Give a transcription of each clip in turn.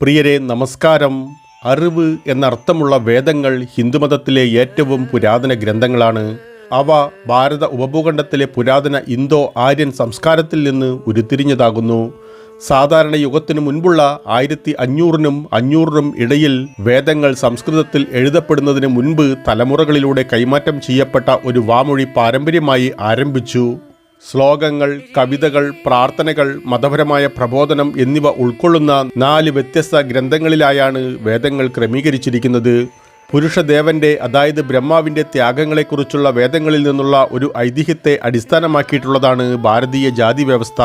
പ്രിയരെ നമസ്കാരം. അറിവ് എന്നർത്ഥമുള്ള വേദങ്ങൾ ഹിന്ദുമതത്തിലെ ഏറ്റവും പുരാതന ഗ്രന്ഥങ്ങളാണ്. അവ ഭാരത ഉപഭൂഖണ്ഡത്തിലെ പുരാതന ഇന്തോ ആര്യൻ സംസ്കാരത്തിൽ നിന്ന് ഉരുത്തിരിഞ്ഞതാകുന്നു. സാധാരണ യുഗത്തിനു മുൻപുള്ള ആയിരത്തി അഞ്ഞൂറിനും അഞ്ഞൂറിനും ഇടയിൽ വേദങ്ങൾ സംസ്കൃതത്തിൽ എഴുതപ്പെടുന്നതിന് മുൻപ് തലമുറകളിലൂടെ കൈമാറ്റം ചെയ്യപ്പെട്ട ഒരു വാമൊഴി പാരമ്പര്യമായി ആരംഭിച്ചു. ശ്ലോകങ്ങൾ കവിതകൾ പ്രാർത്ഥനകൾ മതപരമായ പ്രബോധനം എന്നിവ ഉൾക്കൊള്ളുന്ന നാല് വ്യത്യസ്ത ഗ്രന്ഥങ്ങളിലായാണ് വേദങ്ങൾ ക്രമീകരിച്ചിരിക്കുന്നത്. പുരുഷദേവന്റെ അതായത് ബ്രഹ്മാവിന്റെ ത്യാഗങ്ങളെക്കുറിച്ചുള്ള വേദങ്ങളിൽ നിന്നുള്ള ഒരു ഐതിഹ്യത്തെ അടിസ്ഥാനമാക്കിയിട്ടുള്ളതാണ് ഭാരതീയ ജാതി വ്യവസ്ഥ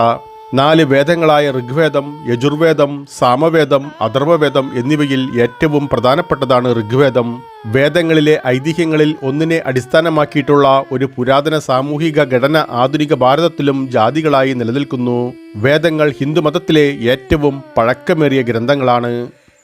നാല് വേദങ്ങളായ ഋഗ്വേദം യജുർവേദം സാമവേദം അഥർവവേദം എന്നിവയിൽ ഏറ്റവും പ്രധാനപ്പെട്ടതാണ് ഋഗ്വേദം. വേദങ്ങളിലെ ഐതിഹ്യങ്ങളിൽ ഒന്നിനെ അടിസ്ഥാനമാക്കിയിട്ടുള്ള ഒരു പുരാതന സാമൂഹിക ഘടന ആധുനിക ഭാരതത്തിലും ജാതികളായി നിലനിൽക്കുന്നു. വേദങ്ങൾ ഹിന്ദുമതത്തിലെ ഏറ്റവും പഴക്കമേറിയ ഗ്രന്ഥങ്ങളാണ്.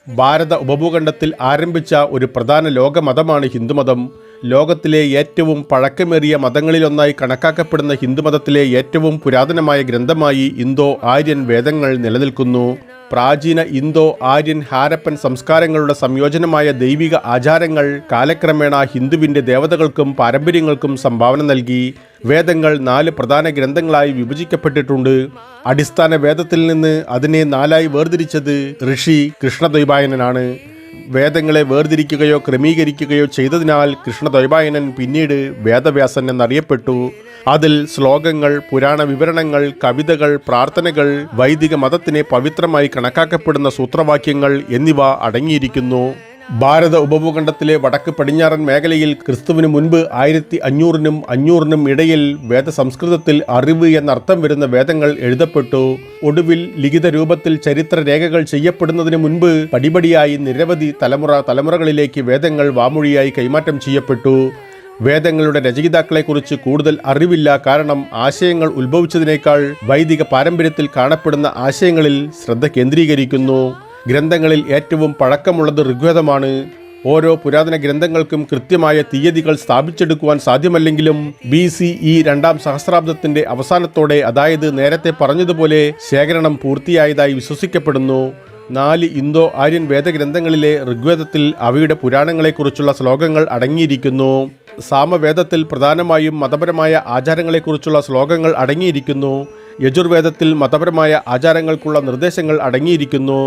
ഭാരത ഉപഭൂഖണ്ഡത്തിൽ ആരംഭിച്ച ഒരു പ്രധാന ലോകമതമാണ് ഹിന്ദുമതം. ലോകത്തിലെ ഏറ്റവും പഴക്കമേറിയ മതങ്ങളിലൊന്നായി കണക്കാക്കപ്പെടുന്ന ഹിന്ദുമതത്തിലെ ഏറ്റവും പുരാതനമായ ഗ്രന്ഥമായി ഇന്തോ ആര്യൻ വേദങ്ങൾ നിലനിൽക്കുന്നു. പ്രാചീന ഇന്തോ ആര്യൻ ഹാരപ്പൻ സംസ്കാരങ്ങളുടെ സംയോജനമായ ദൈവിക ആചാരങ്ങൾ കാലക്രമേണ ഹിന്ദുവിന്റെ ദേവതകൾക്കും പാരമ്പര്യങ്ങൾക്കും സംഭാവന നൽകി. വേദങ്ങൾ നാല് പ്രധാന ഗ്രന്ഥങ്ങളായി വിഭജിക്കപ്പെട്ടിട്ടുണ്ട്. അടിസ്ഥാന വേദത്തിൽ നിന്ന് അതിനെ നാലായി വേർതിരിച്ചത് ഋഷി കൃഷ്ണദ്വൈപായനനാണ് വേദങ്ങളെ വേർതിരിക്കുകയോ ക്രമീകരിക്കുകയോ ചെയ്തതിനാൽ കൃഷ്ണദ്വൈപായനൻ പിന്നീട് വേദവ്യാസൻ എന്നറിയപ്പെട്ടു. അതിൽ ശ്ലോകങ്ങൾ പുരാണ വിവരണങ്ങൾ കവിതകൾ പ്രാർത്ഥനകൾ വൈദിക മതത്തിനെ പവിത്രമായി കണക്കാക്കപ്പെടുന്ന സൂത്രവാക്യങ്ങൾ എന്നിവ അടങ്ങിയിരിക്കുന്നു. ഭാരത ഉപഭൂഖണ്ഡത്തിലെ വടക്ക് പടിഞ്ഞാറൻ മേഖലയിൽ ക്രിസ്തുവിന് മുൻപ് ആയിരത്തി അഞ്ഞൂറിനും അഞ്ഞൂറിനും ഇടയിൽ വേദസംസ്കൃതത്തിൽ അറിവ് എന്നർത്ഥം വരുന്ന വേദങ്ങൾ എഴുതപ്പെട്ടു. ഒടുവിൽ ലിഖിത രൂപത്തിൽ ചരിത്ര രേഖകൾ ചെയ്യപ്പെടുന്നതിന് മുൻപ് പടിപടിയായി നിരവധി തലമുറ തലമുറകളിലേക്ക് വേദങ്ങൾ വാമൊഴിയായി കൈമാറ്റം ചെയ്യപ്പെട്ടു. വേദങ്ങളുടെ രചയിതാക്കളെക്കുറിച്ച് കൂടുതൽ അറിവില്ല കാരണം ആശയങ്ങൾ ഉത്ഭവിച്ചതിനേക്കാൾ വൈദിക പാരമ്പര്യത്തിൽ കാണപ്പെടുന്ന ആശയങ്ങളിൽ ശ്രദ്ധ കേന്ദ്രീകരിക്കുന്നു. ഗ്രന്ഥങ്ങളിൽ ഏറ്റവും പഴക്കമുള്ളത് ഋഗ്വേദമാണ്. ഓരോ പുരാതന ഗ്രന്ഥങ്ങൾക്കും കൃത്യമായ തീയതികൾ സ്ഥാപിച്ചെടുക്കുവാൻ സാധ്യമല്ലെങ്കിലും ബി സി ഇ രണ്ടാം സഹസ്രാബ്ദത്തിന്റെ അവസാനത്തോടെ അതായത് നേരത്തെ പറഞ്ഞതുപോലെ ശേഖരണം പൂർത്തിയായതായി വിശ്വസിക്കപ്പെടുന്നു. നാല് ഇന്തോ ആര്യൻ വേദഗ്രന്ഥങ്ങളിലെ ഋഗ്വേദത്തിൽ അവയുടെ പുരാണങ്ങളെക്കുറിച്ചുള്ള ശ്ലോകങ്ങൾ അടങ്ങിയിരിക്കുന്നു. സാമവേദത്തിൽ പ്രധാനമായും മതപരമായ ആചാരങ്ങളെക്കുറിച്ചുള്ള ശ്ലോകങ്ങൾ അടങ്ങിയിരിക്കുന്നു. യജുർവേദത്തിൽ മതപരമായ ആചാരങ്ങൾക്കുള്ള നിർദ്ദേശങ്ങൾ അടങ്ങിയിരിക്കുന്നു.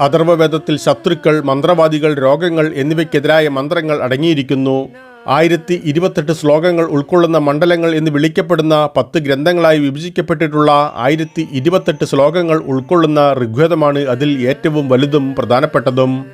അഥർവവേദത്തിൽ ശത്രുക്കൾ മന്ത്രവാദികൾ രോഗങ്ങൾ എന്നിവയ്ക്കെതിരായ മന്ത്രങ്ങൾ അടങ്ങിയിരിക്കുന്നു. ആയിരത്തി ഇരുപത്തെട്ട് ശ്ലോകങ്ങൾ ഉൾക്കൊള്ളുന്ന മണ്ഡലങ്ങൾ എന്ന് വിളിക്കപ്പെടുന്ന പത്ത് ഗ്രന്ഥങ്ങളായി വിഭജിക്കപ്പെട്ടിട്ടുള്ള ആയിരത്തി ഇരുപത്തെട്ട് ശ്ലോകങ്ങൾ ഉൾക്കൊള്ളുന്ന ഋഗ്വേദമാണ് അതിൽ ഏറ്റവും വലുതും പ്രധാനപ്പെട്ടതും.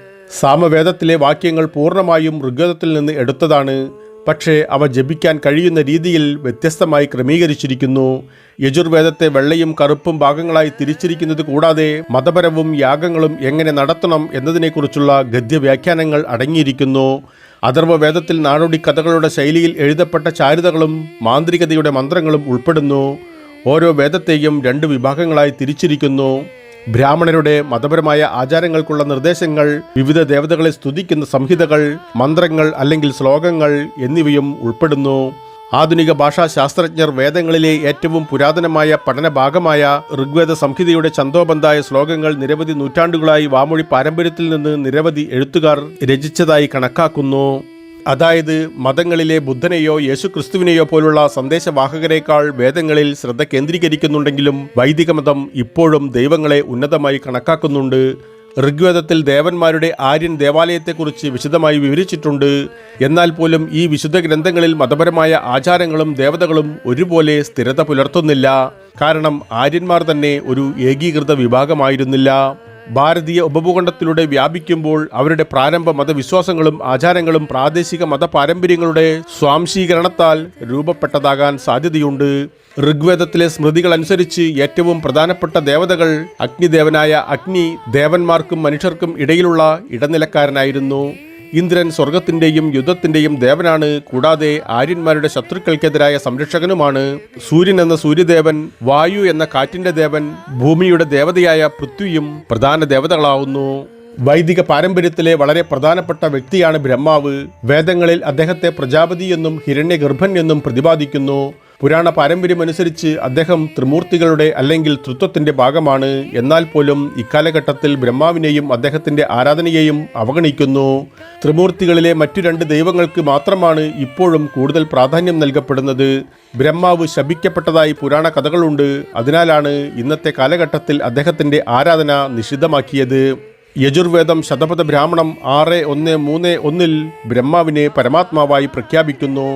സാമവേദത്തിലെ വാക്യങ്ങൾ പൂർണമായും ഋഗ്വേദത്തിൽ നിന്ന് എടുത്തതാണ്. പക്ഷേ അവ ജപിക്കാൻ കഴിയുന്ന രീതിയിൽ വ്യത്യസ്തമായി ക്രമീകരിച്ചിരിക്കുന്നു. യജുർവേദത്തെ വെള്ളയും കറുപ്പും ഭാഗങ്ങളായി തിരിച്ചിരിക്കുന്നത് കൂടാതെ മതപരവും യാഗങ്ങളും എങ്ങനെ നടത്തണം എന്നതിനെക്കുറിച്ചുള്ള ഗദ്യവ്യാഖ്യാനങ്ങൾ അടങ്ങിയിരിക്കുന്നു. അഥർവവേദത്തിൽ നാടോടി കഥകളുടെ ശൈലിയിൽ എഴുതപ്പെട്ട ചാരുതകളും മാന്ത്രികതയുടെ മന്ത്രങ്ങളും ഉൾപ്പെടുന്നു. ഓരോ വേദത്തെയും രണ്ട് വിഭാഗങ്ങളായി തിരിച്ചിരിക്കുന്നു. ബ്രാഹ്മണരുടെ മതപരമായ ആചാരങ്ങൾക്കുള്ള നിർദ്ദേശങ്ങൾ വിവിധ ദേവതകളെ സ്തുതിക്കുന്ന സംഹിതകൾ മന്ത്രങ്ങൾ അല്ലെങ്കിൽ ശ്ലോകങ്ങൾ എന്നിവയും ഉൾപ്പെടുന്നു. ആധുനിക ഭാഷാ ശാസ്ത്രജ്ഞർ വേദങ്ങളിലെ ഏറ്റവും പുരാതനമായ പഠനഭാഗമായ ഋഗ്വേദ സംഹിതയുടെ ചന്തോബന്ധായ ശ്ലോകങ്ങൾ നിരവധി നൂറ്റാണ്ടുകളായി വാമൊഴി പാരമ്പര്യത്തിൽ നിന്ന് നിരവധി എഴുത്തുകാർ രചിച്ചതായി കണക്കാക്കുന്നു. അതായത് മതങ്ങളിലെ ബുദ്ധനെയോ യേശുക്രിസ്തുവിനെയോ പോലുള്ള സന്ദേശവാഹകരെക്കാൾ വേദങ്ങളിൽ ശ്രദ്ധ കേന്ദ്രീകരിക്കുന്നുണ്ടെങ്കിലും വൈദികമതം ഇപ്പോഴും ദൈവങ്ങളെ ഉന്നതമായി കണക്കാക്കുന്നുണ്ട്. ഋഗ്വേദത്തിൽ ദേവന്മാരുടെ ആര്യൻ ദേവാലയത്തെക്കുറിച്ച് വിശദമായി വിവരിച്ചിട്ടുണ്ട്. എന്നാൽ പോലും ഈ വിശുദ്ധ ഗ്രന്ഥങ്ങളിൽ മതപരമായ ആചാരങ്ങളും ദേവതകളും ഒരുപോലെ സ്ഥിരത പുലർത്തുന്നില്ല. കാരണം ആര്യന്മാർ തന്നെ ഒരു ഏകീകൃത വിഭാഗമായിരുന്നില്ല. ഭാരതീയ ഉപഭൂഖണ്ഡത്തിലൂടെ വ്യാപിക്കുമ്പോൾ അവരുടെ പ്രാരംഭ മതവിശ്വാസങ്ങളും ആചാരങ്ങളും പ്രാദേശിക മതപാരമ്പര്യങ്ങളുടെ സ്വാംശീകരണത്താൽ രൂപപ്പെട്ടതാകാൻ സാധ്യതയുണ്ട്. ഋഗ്വേദത്തിലെ സ്മൃതികൾ അനുസരിച്ച് ഏറ്റവും പ്രധാനപ്പെട്ട ദേവതകൾ അഗ്നിദേവനായ അഗ്നി ദേവന്മാർക്കും മനുഷ്യർക്കും ഇടയിലുള്ള ഇടനിലക്കാരനായിരുന്നു. ഇന്ദ്രൻ സ്വർഗത്തിന്റെയും യുദ്ധത്തിന്റെയും ദേവനാണ്. കൂടാതെ ആര്യന്മാരുടെ ശത്രുക്കൾക്കെതിരായ സംരക്ഷകനുമാണ്. സൂര്യൻ എന്ന സൂര്യദേവൻ വായു എന്ന കാറ്റിന്റെ ദേവൻ ഭൂമിയുടെ ദേവതയായ പൃഥ്വിയും പ്രധാന ദേവതകളാവുന്നു. വൈദിക പാരമ്പര്യത്തിലെ വളരെ പ്രധാനപ്പെട്ട വ്യക്തിയാണ് ബ്രഹ്മാവ്. വേദങ്ങളിൽ അദ്ദേഹത്തെ പ്രജാപതി എന്നും ഹിരണ്യഗർഭൻ എന്നും പ്രതിപാദിക്കുന്നു. പുരാണ പാരമ്പര്യമനുസരിച്ച് അദ്ദേഹം ത്രിമൂർത്തികളുടെ അല്ലെങ്കിൽ തൃത്വത്തിന്റെ ഭാഗമാണ്. എന്നാൽ പോലും ഇക്കാലഘട്ടത്തിൽ ബ്രഹ്മാവിനെയും അദ്ദേഹത്തിന്റെ ആരാധനയെയും അവഗണിക്കുന്നു. ത്രിമൂർത്തികളിലെ മറ്റു രണ്ട് ദൈവങ്ങൾക്ക് മാത്രമാണ് ഇപ്പോഴും കൂടുതൽ പ്രാധാന്യം നൽകപ്പെടുന്നത്. ബ്രഹ്മാവ് ശപിക്കപ്പെട്ടതായി പുരാണ കഥകളുണ്ട്. അതിനാലാണ് ഇന്നത്തെ കാലഘട്ടത്തിൽ അദ്ദേഹത്തിന്റെ ആരാധന നിഷിദ്ധമാക്കിയത്. യജുർവേദം ശതപഥ ബ്രാഹ്മണം ആറ് ഒന്ന് മൂന്ന് ഒന്നിൽ ബ്രഹ്മാവിനെ പരമാത്മാവായി പ്രഖ്യാപിക്കുന്നു.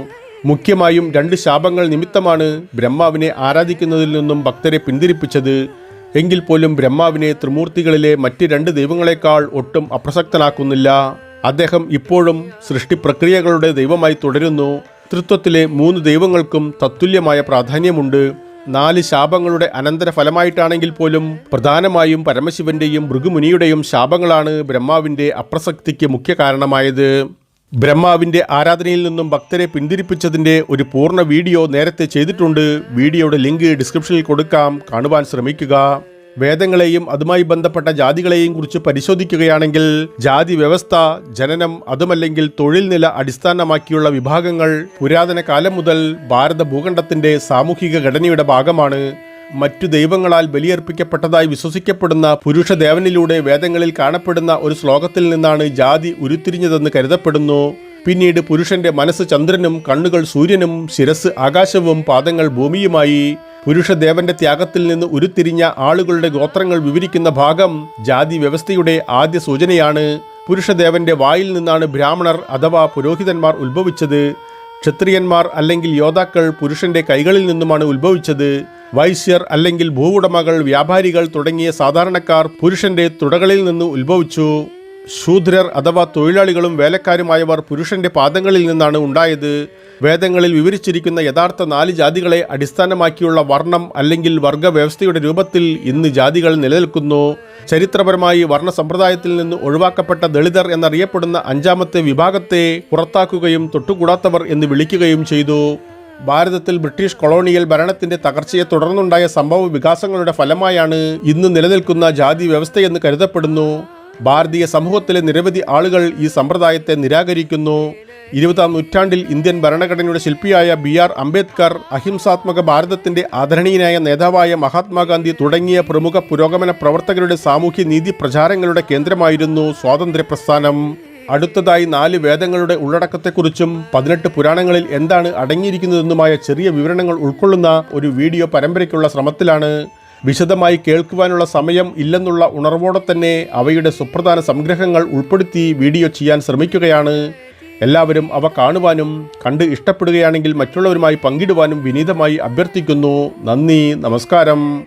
മുഖ്യമായും രണ്ട് ശാപങ്ങൾ നിമിത്തമാണ് ബ്രഹ്മാവിനെ ആരാധിക്കുന്നതിൽ നിന്നും ഭക്തരെ പിന്തിരിപ്പിച്ചത്. എങ്കിൽ പോലും ബ്രഹ്മാവിനെ ത്രിമൂർത്തികളിലെ മറ്റ് രണ്ട് ദൈവങ്ങളെക്കാൾ ഒട്ടും അപ്രസക്തനാക്കുന്നില്ല. അദ്ദേഹം ഇപ്പോഴും സൃഷ്ടിപ്രക്രിയകളുടെ ദൈവമായി തുടരുന്നു. തൃത്വത്തിലെ മൂന്ന് ദൈവങ്ങൾക്കും തത്തുല്യമായ പ്രാധാന്യമുണ്ട്. നാല് ശാപങ്ങളുടെ അനന്തരഫലമായിട്ടാണെങ്കിൽ പോലും പ്രധാനമായും പരമശിവന്റെയും ഭൃഗുമുനിയുടെയും ശാപങ്ങളാണ് ബ്രഹ്മാവിന്റെ അപ്രസക്തിക്ക് മുഖ്യ കാരണമായത് ബ്രഹ്മാവിന്റെ ആരാധനയിൽ നിന്നും ഭക്തരെ പിന്തിരിപ്പിച്ചതിന്റെ ഒരു പൂർണ വീഡിയോ നേരത്തെ ചെയ്തിട്ടുണ്ട്. വീഡിയോയുടെ ലിങ്ക് ഡിസ്ക്രിപ്ഷനിൽ കൊടുക്കാം. കാണുവാൻ ശ്രമിക്കുക. വേദങ്ങളെയും അതുമായി ബന്ധപ്പെട്ട ജാതികളെയും കുറിച്ച് പരിശോധിക്കുകയാണെങ്കിൽ ജാതി വ്യവസ്ഥ ജനനം അതുമല്ലെങ്കിൽ തൊഴിൽ നില അടിസ്ഥാനമാക്കിയുള്ള വിഭാഗങ്ങൾ പുരാതന കാലം മുതൽ ഭാരത ഭൂഖണ്ഡത്തിന്റെ സാമൂഹിക ഘടനയുടെ ഭാഗമാണ്. മറ്റു ദൈവങ്ങളാൽ ബലിയർപ്പിക്കപ്പെട്ടതായി വിശ്വസിക്കപ്പെടുന്ന പുരുഷദേവനിലൂടെ വേദങ്ങളിൽ കാണപ്പെടുന്ന ഒരു ശ്ലോകത്തിൽ നിന്നാണ് ജാതി ഉരുത്തിരിഞ്ഞതെന്ന് കരുതപ്പെടുന്നു. പിന്നീട് പുരുഷന്റെ മനസ്സ് ചന്ദ്രനും കണ്ണുകൾ സൂര്യനും ശിരസ് ആകാശവും പാദങ്ങൾ ഭൂമിയുമായി. പുരുഷദേവന്റെ ത്യാഗത്തിൽ നിന്ന് ഉരുത്തിരിഞ്ഞ ആളുകളുടെ ഗോത്രങ്ങൾ വിവരിക്കുന്ന ഭാഗം ജാതി വ്യവസ്ഥയുടെ ആദ്യ സൂചനയാണ്. പുരുഷദേവന്റെ വായിൽ നിന്നാണ് ബ്രാഹ്മണർ അഥവാ പുരോഹിതന്മാർ ഉത്ഭവിച്ചത്. ക്ഷത്രിയന്മാർ അല്ലെങ്കിൽ യോദ്ധാക്കൾ പുരുഷന്റെ കൈകളിൽ നിന്നുമാണ് ഉത്ഭവിച്ചത്. വൈശ്യർ അല്ലെങ്കിൽ ഭൂവുടമകൾ വ്യാപാരികൾ തുടങ്ങിയ സാധാരണക്കാർ പുരുഷന്റെ തുടകളിൽ നിന്ന് ഉത്ഭവിച്ചു. ശൂദ്രർ അഥവാ തൊഴിലാളികളും വേലക്കാരുമായവർ പുരുഷന്റെ പാദങ്ങളിൽ നിന്നാണ് ഉണ്ടായത്. വേദങ്ങളിൽ വിവരിച്ചിരിക്കുന്ന യഥാർത്ഥ നാല് ജാതികളെ അടിസ്ഥാനമാക്കിയുള്ള വർണം അല്ലെങ്കിൽ വർഗ വ്യവസ്ഥയുടെ രൂപത്തിൽ ഇന്ന് ജാതികൾ നിലനിൽക്കുന്നു. ചരിത്രപരമായി വർണ സമ്പ്രദായത്തിൽ നിന്ന് ഒഴിവാക്കപ്പെട്ട ദളിതർ എന്നറിയപ്പെടുന്ന അഞ്ചാമത്തെ വിഭാഗത്തെ പുറത്താക്കുകയും തൊട്ടുകൂടാത്തവർ എന്ന് വിളിക്കുകയും ചെയ്തു. ഭാരതത്തിൽ ബ്രിട്ടീഷ് കൊളോണിയൽ ഭരണത്തിന്റെ തകർച്ചയെ തുടർന്നുണ്ടായ സംഭവ വികാസങ്ങളുടെ ഫലമായാണ് ഇന്ന് നിലനിൽക്കുന്ന ജാതി വ്യവസ്ഥയെന്ന് കരുതപ്പെടുന്നു. ഭാരതീയ സമൂഹത്തിലെ നിരവധി ആളുകൾ ഈ സമ്പ്രദായത്തെ നിരാകരിക്കുന്നു. ഇരുപതാം നൂറ്റാണ്ടിൽ ഇന്ത്യൻ ഭരണഘടനയുടെ ശില്പിയായ ബി ആർ അംബേദ്കർ അഹിംസാത്മക ഭാരതത്തിന്റെ ആദരണീയനായ നേതാവായ മഹാത്മാഗാന്ധി തുടങ്ങിയ പ്രമുഖ പുരോഗമന പ്രവർത്തകരുടെ സാമൂഹ്യ നീതി പ്രചാരങ്ങളുടെ കേന്ദ്രമായിരുന്നു സ്വാതന്ത്ര്യ പ്രസ്ഥാനം അടുത്തതായി നാല് വേദങ്ങളുടെ ഉള്ളടക്കത്തെക്കുറിച്ചും പതിനെട്ട് പുരാണങ്ങളിൽ എന്താണ് അടങ്ങിയിരിക്കുന്നതെന്നുമായ ചെറിയ വിവരണങ്ങൾ ഉൾക്കൊള്ളുന്ന ഒരു വീഡിയോ പരമ്പരയ്ക്കുള്ള ശ്രമത്തിലാണ്. വിശദമായി കേൾക്കുവാനുള്ള സമയം ഇല്ലെന്നുള്ള ഉണർവോടെ തന്നെ അവയുടെ സുപ്രധാന സംഗ്രഹങ്ങൾ ഉൾപ്പെടുത്തി വീഡിയോ ചെയ്യാൻ ശ്രമിക്കുകയാണ്. എല്ലാവരും അവ കാണുവാനും കണ്ട് ഇഷ്ടപ്പെടുകയാണെങ്കിൽ മറ്റുള്ളവരുമായി പങ്കിടുവാനും വിനീതമായി അഭ്യർത്ഥിക്കുന്നു. നന്ദി നമസ്കാരം.